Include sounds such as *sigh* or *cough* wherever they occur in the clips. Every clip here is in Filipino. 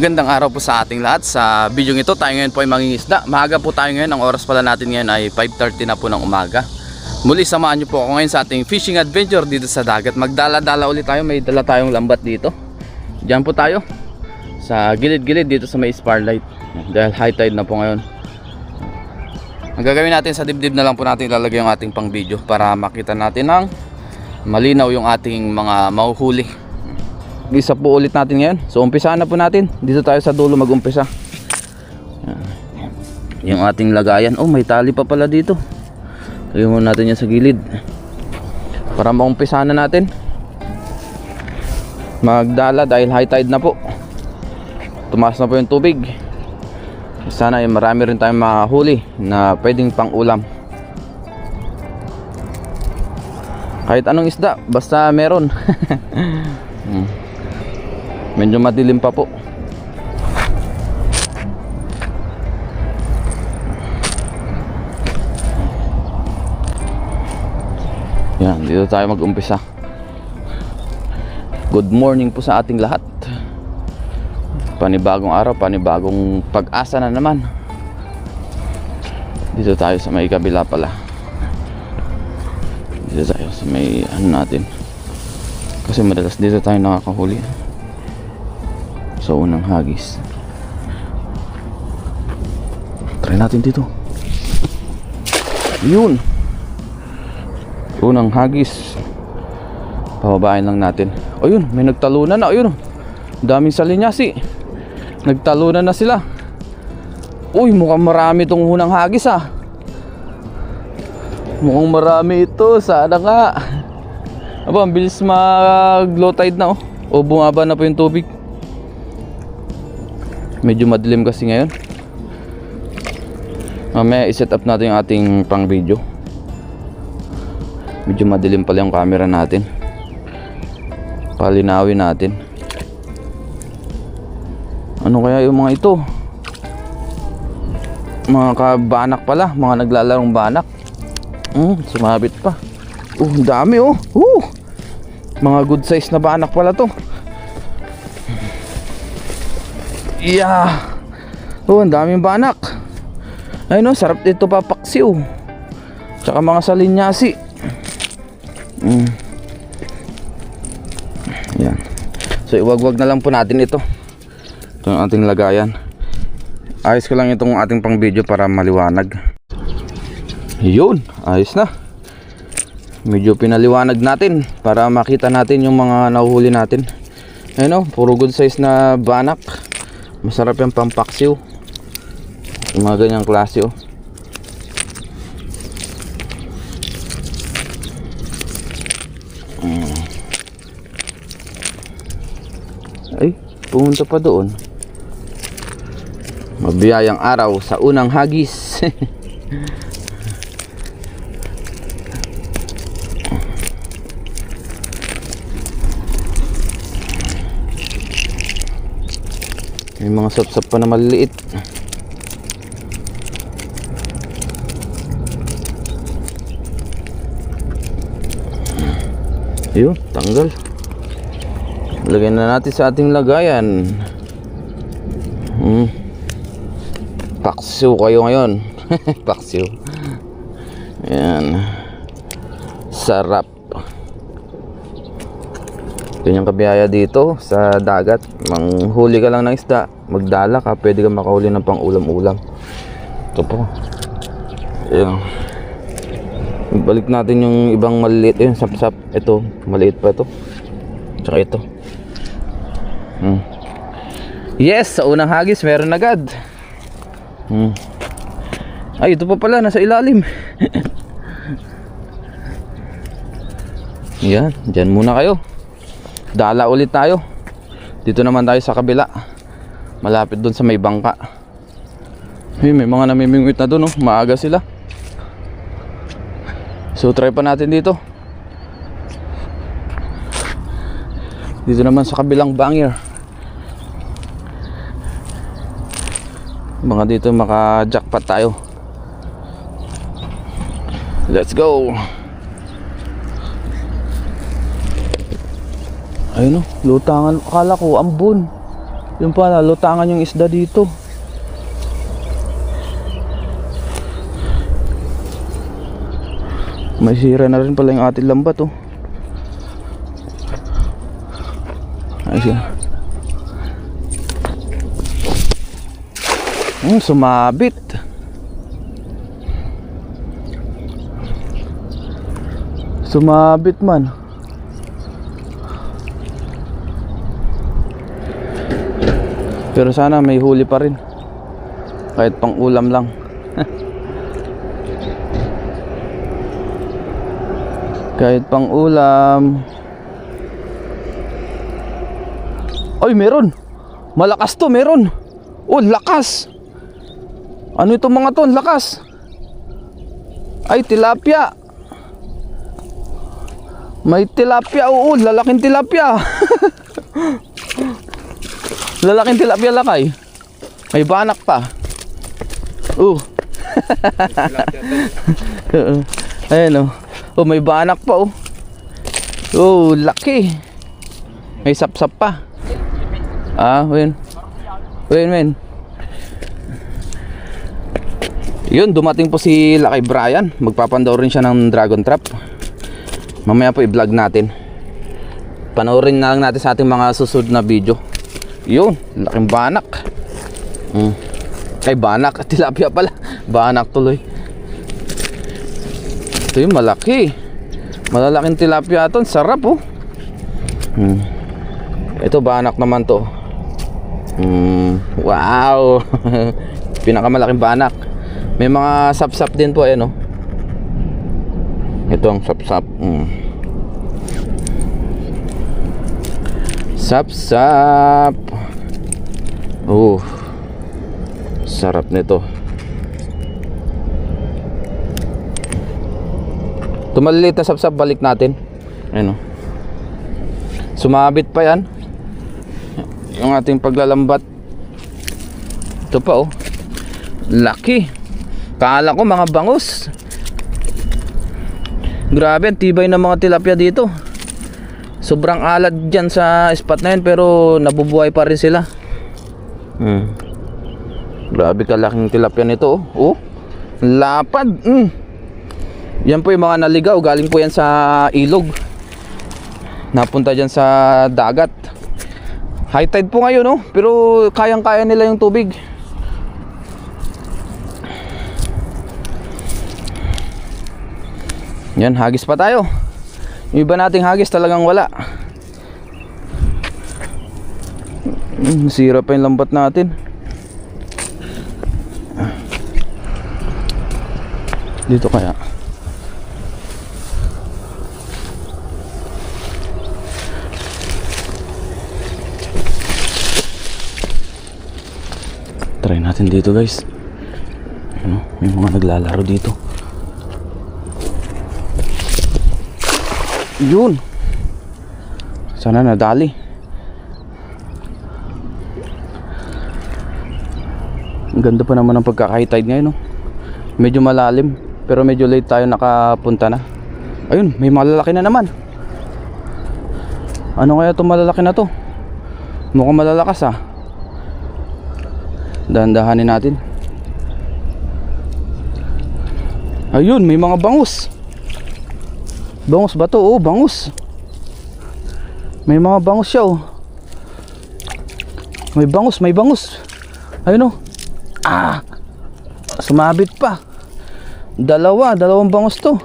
Magandang araw po sa ating lahat. Sa video ito, tayo ngayon po ay mangingisda. Maaga po tayo ngayon. Ang oras pala natin ngayon ay 5.30 na po ng umaga. Muli samahan niyo po ako ngayon sa ating fishing adventure dito sa dagat. Magdala-dala ulit tayo. May dala tayong lambat dito. Diyan po tayo. Sa gilid-gilid dito sa may Starlight. Dahil high tide na po ngayon. Ang gagawin natin sa dibdib na lang po natin ilalagay yung ating pang video para makita natin ng malinaw yung ating mga mahuhuli. Isa po ulit natin ngayon. So umpisahan na po natin. Dito tayo sa dulo mag-umpisa. Yan. Yung ating lagayan. Oh, may tali pa pala dito. Lagyan muna natin yan sa gilid. Para maumpisahan na natin. Magdala dahil high tide na po. Tumaas na po yung tubig. Sana ay marami rin tayong mahuli na pwedeng pang ulam. Kahit anong isda, basta meron. *laughs* Medyo madilim pa po. Yan, dito tayo mag-umpisa. Good morning po sa ating lahat. Panibagong araw, panibagong pag-asa na naman. Dito tayo sa may kabila pala. Dito tayo sa may ano natin. Kasi madalas dito tayo nakakahuli sa unang hagis. Try natin dito. Yun. Unang hagis. Pababain lang natin. O yun, may nagtalunan na. O yun. Daming salinyasi. Nagtalunan na sila. Uy, mukhang marami tong unang hagis ah. Mukhang marami ito. Sana nga. Aba, ang bilis mag low tide na oh. O bumaba na po yung tubig. Medyo madilim kasi ngayon. Mamaya i-set up natin yung ating pang video. Medyo madilim pala yung camera natin. Palinawin natin. Ano kaya yung mga ito? Mga kabanak pala, mga naglalarong banak. Hmm, sumabit pa. Oh, dami oh. Uh, mga good size na banak pala to. Yeah. Oh, ang daming banak. Ay no, sarap dito papaksiw. Tsaka mga salinyasi. Mm. Yan. So iwagwag na lang po natin ito. Ito ang ating lagayan. Ayos ko lang itong ating pang video para maliwanag. Yun, ayos na. Medyo pinaliwanag natin para makita natin yung mga nahuhuli natin. Ayun o, puro good size na banak. Masarap yung pampaksiw. Yung mga ganyang klase oh. Mm. Ay, pumunta pa doon. Mabiyayang araw sa unang hagis. *laughs* May mga sapsap pa na maliliit. Yun, tanggal. Lagyan na natin sa ating lagayan. Hmm. Paksiw kayo ngayon. *laughs* Paksiw. Ayan. Sarap. Yan yung kabiyaya dito sa dagat. Manghuli ka lang ng isda. Magdala ka. Pwede ka makahuli ng pang ulam-ulam. Ito po. Ayan. Balik natin yung ibang maliliit. Ayun, sap-sap. Ito, maliit pa ito. Tsaka ito. Hmm. Yes, sa unang hagis meron agad. Hmm. Ay, ito pa pala, nasa ilalim. *laughs* Yan, dyan muna kayo. Dala ulit tayo. Dito naman tayo sa kabila. Malapit doon sa may bangka. Ay, may mga namimingwit na doon, oh. maaga sila. So try pa natin dito. Dito naman sa kabilang bangir. Mga dito maka-jackpot tayo. Let's go. Ayun oh, lutangan. Akala ko ambon. Yung pala, lutangan yung isda dito. May sira na rin pala yung ating lambat oh. Ayos yun. Hmm, sumabit. Sumabit man. Pero sana may huli pa rin. Kahit pang ulam lang. *laughs* Kahit pang ulam. Ay, meron. Malakas to, meron. Oh, lakas. Ano itong mga to? Lakas. Ay, tilapia. May tilapia. Oo, lalaking tilapia. *laughs* lalaking tilapia lakay. May banak pa. *laughs* Oh. Ayan oh. Oh, may banak pa oh. Oh, laki. May sapsap pa. Ah, win. Win, win. Yun, dumating po si Lakay Brian. Magpapandaw rin siya ng Dragon Trap. Mamaya po i-vlog natin. Panoorin na lang natin sa ating mga susunod na video. Yun, laking banak. Hmm. Ay, banak. *laughs* Tilapia pala. Banak tuloy. Ito yung malaki. Malalaking tilapia ito. Sarap oh. Hmm. Ito banak naman to. Hmm. Wow. *laughs* Pinakamalaking banak. May mga sapsap din po ayan oh. Ito ang sapsap. Hmm. Sapsap. Oh. Sarap nito. Tumalilit na sapsap balik natin. Ayun oh. Sumabit pa yan. Yung ating paglalambat. Ito pa oh. Laki. Kala ko mga bangus. Grabe, ang tibay ng mga tilapia dito. Sobrang alad dyan sa spot na yun pero nabubuhay pa rin sila. Hmm. Grabe kalaking tilapia nito oh. oh. Lapad. Mm. Yan po yung mga naligaw. Galing po yan sa ilog. Napunta dyan sa dagat. High tide po ngayon oh. Pero kayang-kaya nila yung tubig. Yan, hagis pa tayo. Yung iba nating hagis talagang wala. Sira pa yung lambat natin. Dito kaya. Try natin dito guys. Ano, may mga naglalaro dito. Yun. Sana nadali. Ang ganda pa naman ng pagkaka-tide ngayon, no? Medyo malalim, pero medyo late tayo nakapunta na. Ayun, may malalaki na naman. Ano kaya itong malalaki na to? Mukhang malalakas ah. Dahan-dahanin natin. Ayun, may mga bangus. Bangus ba to? Oo, bangus. May mga bangus siya oh. May bangus, may bangus. Ayun oh. Ah! Sumabit pa. Dalawa, dalawang bangus to.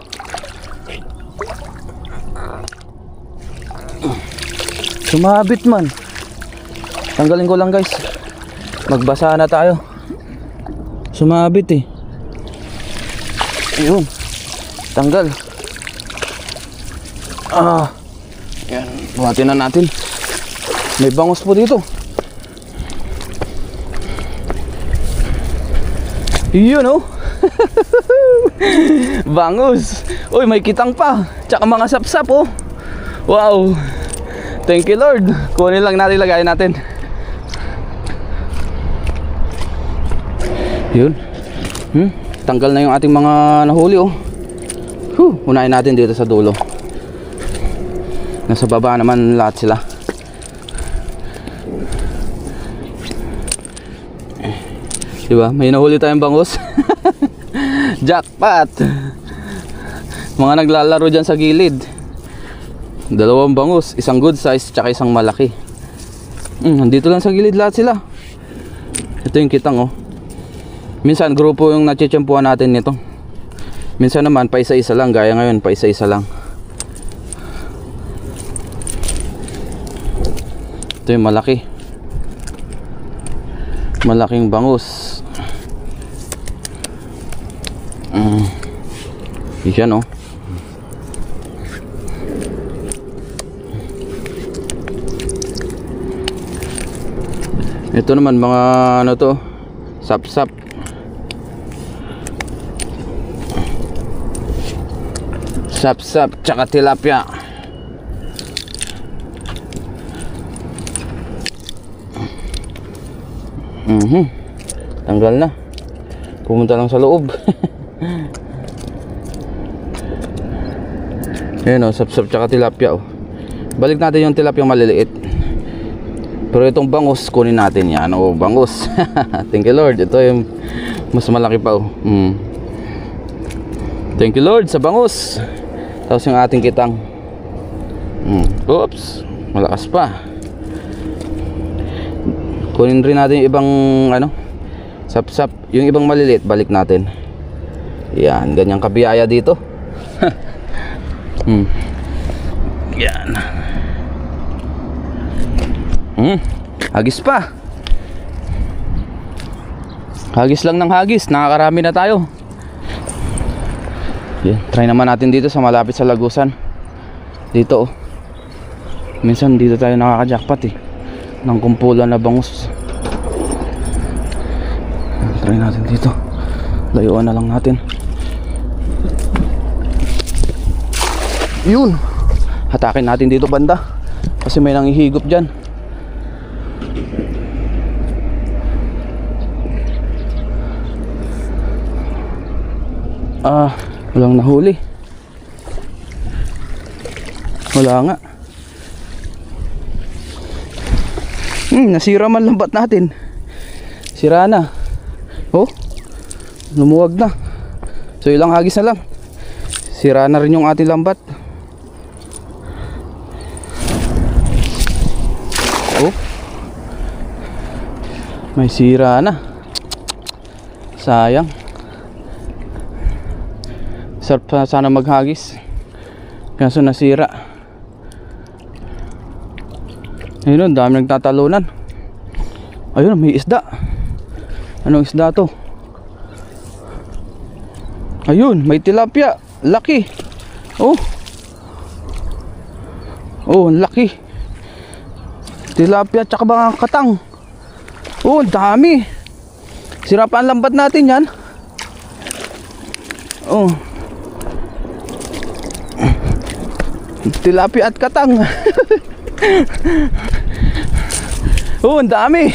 Sumabit man. Tanggalin ko lang guys. Magbasa na tayo. Sumabit eh. Ayun. Tanggal. Ah. Yan. Buhatin na natin. May bangus po dito. Yun oh. *laughs* bangus. Uy, may kitang pa. Tsaka mga sapsap oh. Wow. Thank you Lord. Kunin lang natin lagayin natin. Yun. Hmm? Tanggal na yung ating mga nahuli oh. Huh, unahin natin dito sa dulo. Nasa baba naman lahat sila. Diba? May nahuli tayong bangus. *laughs* Jackpot! Mga naglalaro dyan sa gilid. Dalawang bangus, isang good size, tsaka isang malaki. Mm, nandito lang sa gilid lahat sila. Ito yung kitang oh. Minsan grupo yung nachichampuan natin nito. Minsan naman pa isa-isa lang, gaya ngayon pa isa-isa lang. Ito yung malaki. Malaking bangus. Mm. Yan oh. Ito naman mga ano to, sap-sap. Sap-sap tsaka tilapia. Mhm. Tanggal na. Pumunta lang sa loob. *laughs* Ayan o, sap-sap tsaka tilapia o. Balik natin yung tilapia maliliit. Pero itong bangus, kunin natin yan. O, bangus. *laughs* Thank you Lord. Ito yung mas malaki pa o. Mm. Thank you Lord sa bangus. Tapos yung ating kitang. Mm. Oops. Malakas pa. Kunin rin natin yung ibang ano. Sap-sap. Yung ibang maliliit, balik natin. Yan. Ganyang kabiyaya dito. *laughs* Hmm. Yan. Hmm. Hagis pa. Hagis lang ng hagis. Nakakarami na tayo. Yan. Try naman natin dito sa malapit sa lagusan. Dito oh. Minsan dito tayo nakaka-jackpot eh. Ng kumpulan na bangus. Try natin dito. Layuan na lang natin. Yun. Hatakin natin dito banda. Kasi may nangihigop dyan. Ah, walang nahuli. Wala nga. Hmm, nasira man lambat natin. Sira na. Oh, lumuwag na. So ilang hagis na lang. Sira na rin yung ating lambat. Oh. May sira na. Sayang. Sarap sana maghagis. Kaso nasira. Ayun, ang dami nagtatalunan. Ayun, may isda. Anong isda to? Ayun, may tilapia. Laki. Oh. Oh, laki. Tilapia tsaka mga katang. Oh, dami. Sira pa ang lambat natin yan. Oh. Tilapia at katang. *laughs* oh, ang dami.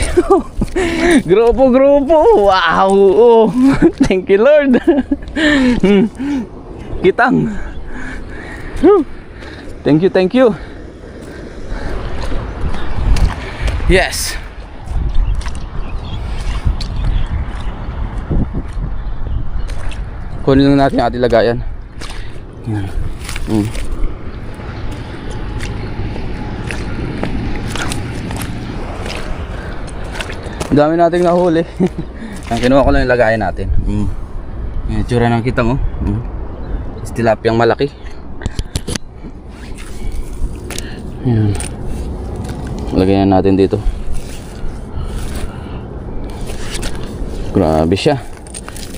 *laughs* grupo, grupo. Wow. Oh. *laughs* Thank you, Lord. *laughs* Hmm. Kitang. Thank you, thank you. Yes. Kunin lang natin yung ating lagayan. Yan. Mm. Dami nating nahuli. *laughs* Ang kinuha ko lang yung lagayan natin. Mm. Yung itsura ng kitang oh. Mm. Tilapiyang malaki. Yan. Lagyan na natin dito. Grabe siya.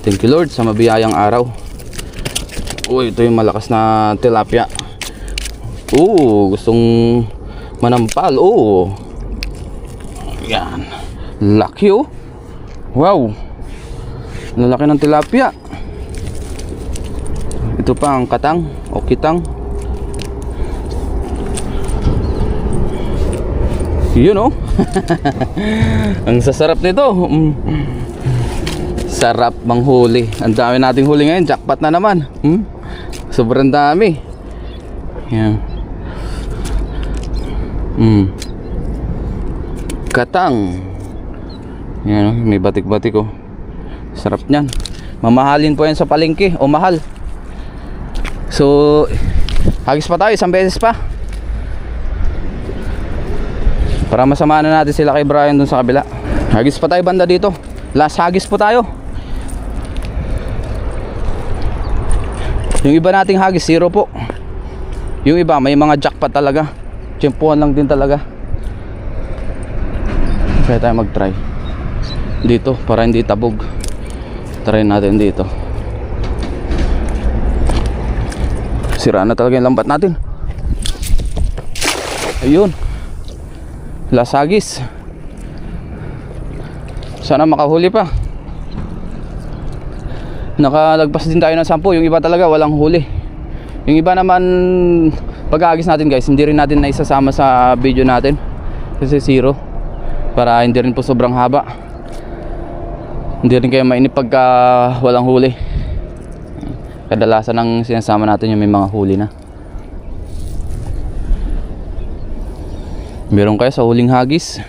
Thank you Lord sa mabiyayang araw. Uy, ito yung malakas na tilapia. Oo, gustong manampal. Oo. Yan. Laki oh. Wow. Lalaki ng tilapia. Ito pa ang katang o kitang. Yun oh. *laughs* ang sasarap nito. Mm. Sarap manghuli. Ang dami nating huli ngayon. Jackpot na naman. Hmm? Sobrang dami. Yan. Hmm. Katang. Yan oh, may batik-batik oh. Sarap niyan. Mamahalin po yan sa palengke o mahal. So, hagis pa tayo isang beses pa. Para masamahan na natin sila kay Brian dun sa kabila. Hagis pa tayo banda dito. Last hagis po tayo. Yung iba nating hagis, zero po. Yung iba, may mga jackpot talaga. Tsempuhan lang din talaga. Kaya tayo mag-try. Dito, para hindi tabog. Try natin dito. Sira na talaga yung lambat natin. Ayun. Lasagis. Sana makahuli pa. Nakalagpas din tayo ng 10. Yung iba talaga walang huli. Yung iba naman pag-aagis natin guys, hindi rin natin naisasama sa video natin. Kasi zero. Para hindi rin po sobrang haba. Hindi rin kayo mainip pagka walang huli. Kadalasan ang sinasama natin yung may mga huli na. Meron kayo sa huling hagis?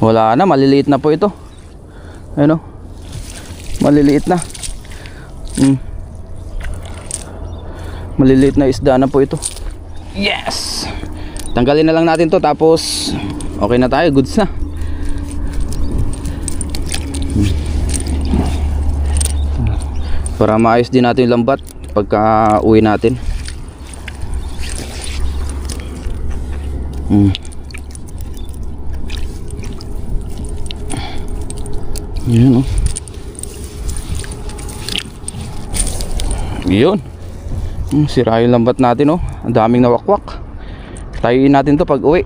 Wala na, maliliit na po ito. Ano? Maliliit na. Mm. Maliliit na isda na po ito. Yes! Tanggalin na lang natin to tapos okay na tayo, goods na. Para maayos din natin yung lambat pagka uwi natin. Mm. Yun oh. Yun. Hmm, sira yung lambat natin oh. Ang daming nawakwak. Tayuin natin to pag uwi.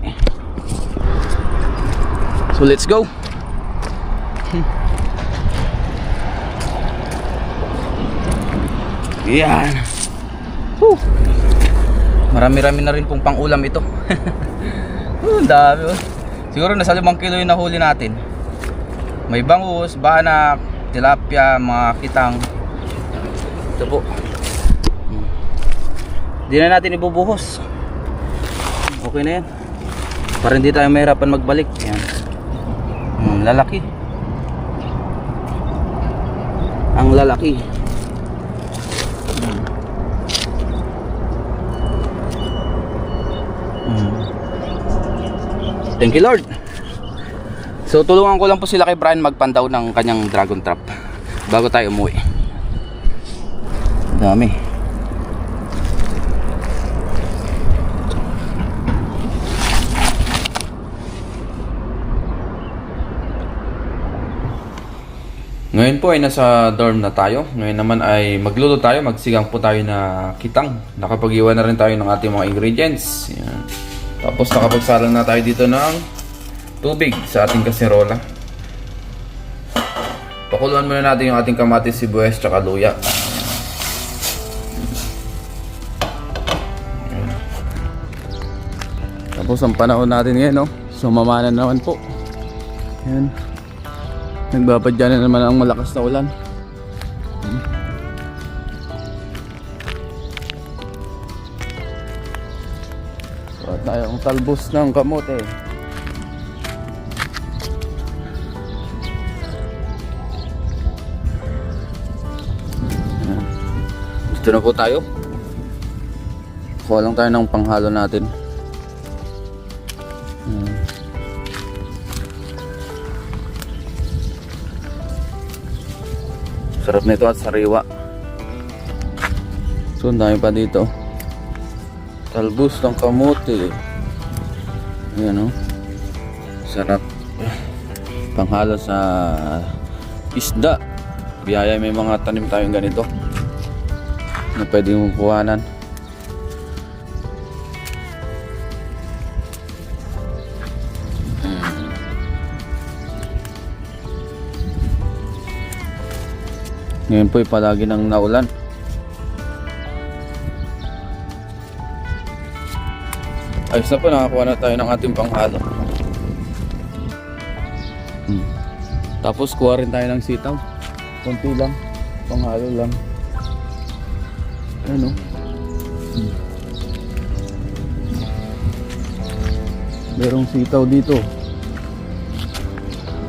So let's go. Yan. Marami-rami na rin pong pang-ulam ito. *laughs* ang dami oh. Siguro nasa 5 kilo yung nahuli natin. May bangus, banak, tilapia, mga kitang. Ito po. Hindi na natin ibubuhos. Okay na yan. Para hindi tayo mahirapan magbalik. Yan. Hmm, lalaki. Ang lalaki. Thank you Lord. So tulungan ko lang po sila kay Brian magpandaw ng kanyang dragon trap bago tayo umuwi. Dami. Ngayon po ay nasa dorm na tayo. Ngayon naman ay magluto tayo, magsigang po tayo na kitang. Nakapag-iwan na rin tayo ng ating mga ingredients. Yan. Tapos nakapagsalang na tayo dito ng tubig sa ating kaserola. Pakuluan muna natin yung ating kamatis, sibuyas, tsaka luya. Tapos ang panahon natin ngayon, no? Sumama na naman po. Yan. Nagbapadya na naman ang malakas na ulan. Tayong talbos ng kamote. Yan. Gusto na po tayo. Kuha lang tayo ng panghalo natin. Yan. Sarap nito at sariwa. So, dami pa dito. Talbos ng kamote. Ayan o. Sarap. Panghalo sa isda. Biyaya may mga tanim tayong ganito. Na pwede mong kuhanan. Ngayon po palagi nang naulan. Ayos na po, nakakuha na tayo ng ating panghalo. Hmm. Tapos kuha rin tayo ng sitaw. Kunti lang. Panghalo lang. Ano? Hmm. Merong sitaw dito.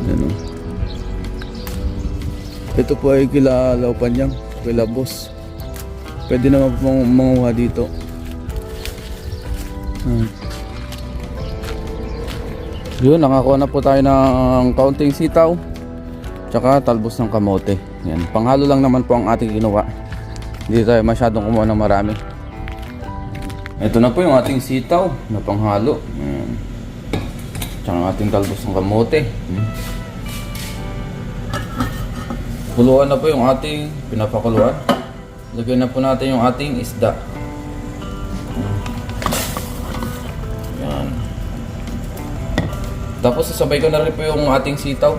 Ano? Ito po ay kila Laupanyang, kila boss. Pwede naman po mang- manguha dito. Hmm. Yun, nakakuha na po tayo ng kaunting sitaw. Tsaka talbos ng kamote. Yan, panghalo lang naman po ang ating ginawa. Hindi tayo masyadong kumuha ng marami. Ito na po yung ating sitaw na panghalo. Yan. Tsaka ating talbos ng kamote. Hmm. Kuluan na po yung ating pinapakuluan. Lagyan na po natin yung ating isda. Tapos sasabay ko na rin po yung ating sitaw.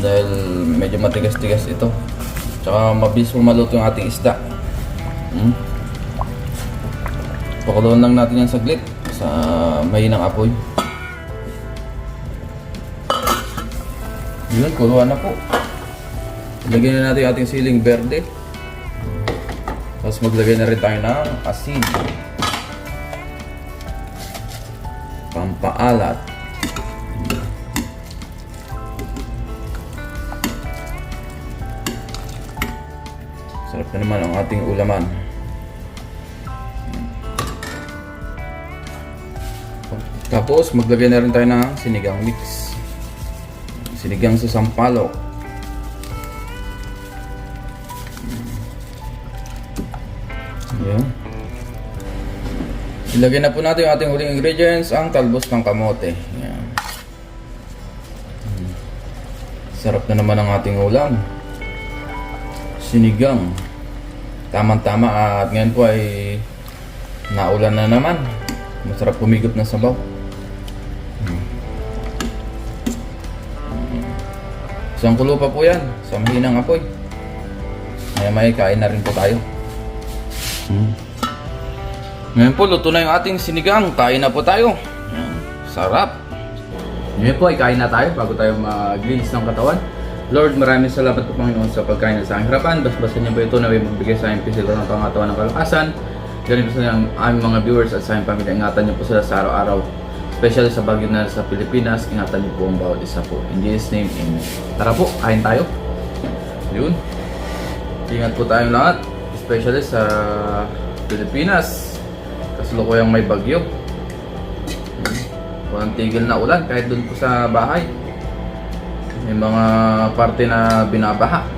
Dahil medyo matigas-tigas ito. Tsaka mabilis maluto yung ating isda. Hmm? Pakuluan lang natin yan saglit sa mahinang apoy. Yun, kuluan na po. Lagyan na natin yung ating siling berde. Tapos maglagay na rin tayo ng asin. Pampaalat. Naman ang ating ulaman. Tapos maglagay na rin tayo ng sinigang mix. Sinigang sa sampalok. Ayan. Ilagay na po natin yung ating huling ingredients, ang talbos ng kamote. Ayan. Sarap na naman ang ating ulam. Sinigang. Tamang-tama at ngayon po ay naulan na naman. Masarap pumigop ng sabaw. Hmm. Isang kulo pa po yan sa mahinang apoy. Maya maya kain na rin po tayo. Hmm. Ngayon po, luto na yung ating sinigang. Kain na po tayo. Sarap. Ngayon po, ay kain na tayo bago tayo maglinis ng katawan. Lord, maraming salamat po Panginoon sa pagkain sa aking harapan. Basbasan niyo po ito na may magbigay sa aking pisil ng pangatawan ng kalakasan. Ganun po sa aming mga viewers at sa aming pamilya. Ingatan niyo po sila sa araw-araw. Especially sa bagyo na sa Pilipinas, ingatan niyo po ang bawat isa po. In Jesus' name, Amen. Tara po, kain tayo. Yun. Ingat po tayong lahat. Especially sa Pilipinas. Kasalukuyang may bagyo. Hmm. Walang tigil na ulan kahit doon po sa bahay. May mga parte na binabaha.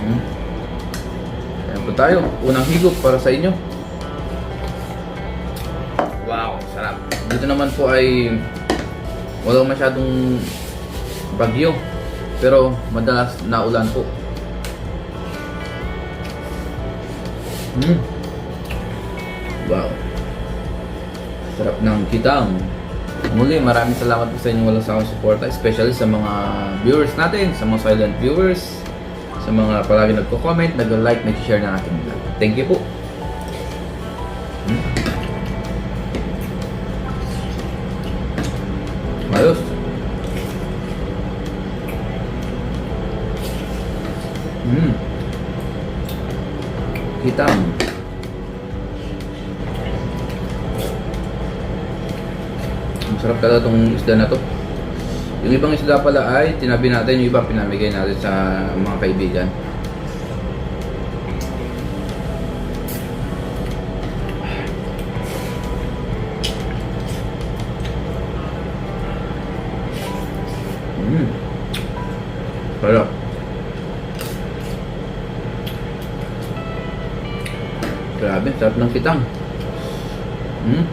Hmm. Ayan po tayo. Unang higop para sa inyo. Wow, sarap. Dito naman po ay walang masyadong bagyo. Pero madalas na ulan po. Hmm. Wow. Sarap ng kitang. Muli, maraming salamat po sa inyong walang sawang suporta, especially sa mga viewers natin, sa mga silent viewers, sa mga palagi nagko-comment, nag-like, nag-share ng ating vlog. Thank you po. Hmm. Ayos. Hmm. Kitang. Talaga itong isda na to. Yung ibang isda pala ay tinabi natin, yung iba pinamigay natin sa mga kaibigan. Mm. Sarap. Grabe, sarap ng kitang. Mm.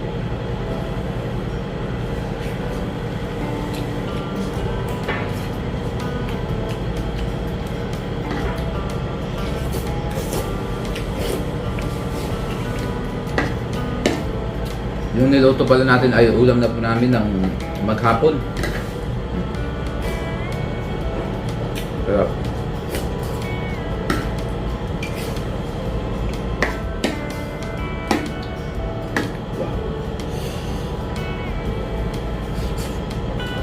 Yung niluto pala natin ay ulam na po namin ng maghapon. Sarap.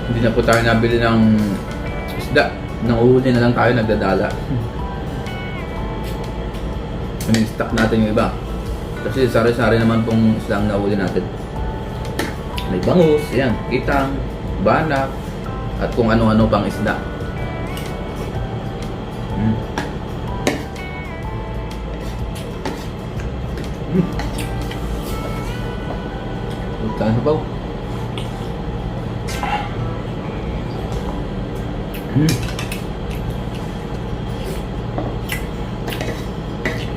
Hindi na po tayo nabili ng isda. Nanguhuli na lang tayo, nagdadala. Ini-stock natin yung iba. Kasi sari-sari naman pong isda ang nahuli natin may bangus, yan, itang, banak, at kung ano-ano pang isda. Mm. Mm. Punta na ba?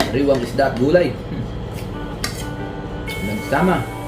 Riwang isda at gulay. Mm. Nagsama. Nagsama.